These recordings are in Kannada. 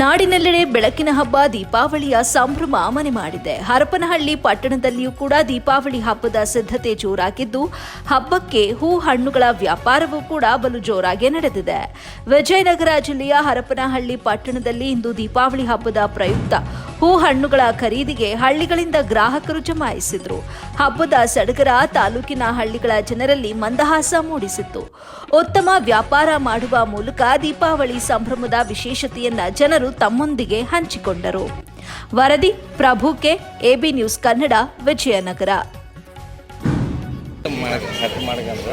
ನಾಡಿನೆಲ್ಲೆಡೆ ಬೆಳಕಿನ ಹಬ್ಬ, ದೀಪಾವಳಿಯ ಸಂಭ್ರಮ ಮನೆ ಮಾಡಿದೆ. ಹರಪನಹಳ್ಳಿ ಪಟ್ಟಣದಲ್ಲಿಯೂ ಕೂಡ ದೀಪಾವಳಿ ಹಬ್ಬದ ಸಿದ್ಧತೆ ಜೋರಾಗಿದ್ದು, ಹಬ್ಬಕ್ಕೆ ಹೂ ಹಣ್ಣುಗಳ ವ್ಯಾಪಾರವೂ ಕೂಡ ಬಲು ಜೋರಾಗಿ ನಡೆದಿದೆ. ವಿಜಯನಗರ ಜಿಲ್ಲೆಯ ಹರಪನಹಳ್ಳಿ ಪಟ್ಟಣದಲ್ಲಿ ಇಂದು ದೀಪಾವಳಿ ಹಬ್ಬದ ಪ್ರಯುಕ್ತ ಹೂ ಹಣ್ಣುಗಳ ಖರೀದಿಗೆ ಹಳ್ಳಿಗಳಿಂದ ಗ್ರಾಹಕರು ಜಮಾಯಿಸಿದ್ರು. ಹಬ್ಬದ ಸಡಗರ ತಾಲೂಕಿನ ಹಳ್ಳಿಗಳ ಜನರಲ್ಲಿ ಮಂದಹಾಸ ಮೂಡಿಸಿತ್ತು. ಉತ್ತಮ ವ್ಯಾಪಾರ ಮಾಡುವ ಮೂಲಕ ದೀಪಾವಳಿ ಸಂಭ್ರಮದ ವಿಶೇಷತೆಯನ್ನ ಜನರು ತಮ್ಮೊಂದಿಗೆ ಹಂಚಿಕೊಂಡರು. ವರದಿ Prabhu K AB news Kannada Vijayanagara. ಮಾಡ್ಕೊಂಡ್ರ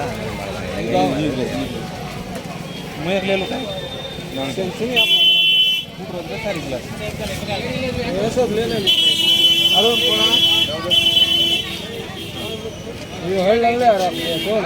ಅದೊಂದು ಕೋಣ ನೀವು ಹೇಳಲ್ಲ ಕೋಣ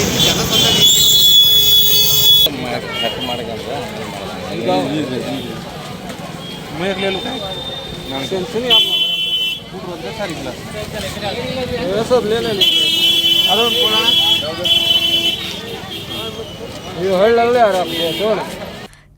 ಇಂಪಾರ್ಟೆಂಟ್ ಇಲ್ಲಿ ಜನ ಸಂದಣಿ ಮಾಡಕ್ಕೆ ಕಟ್ ಮಾಡ್ಕೊಂಡ್ರ ಹಂಗೆ ಮಾಡ್ದಂಗೆ मैं ले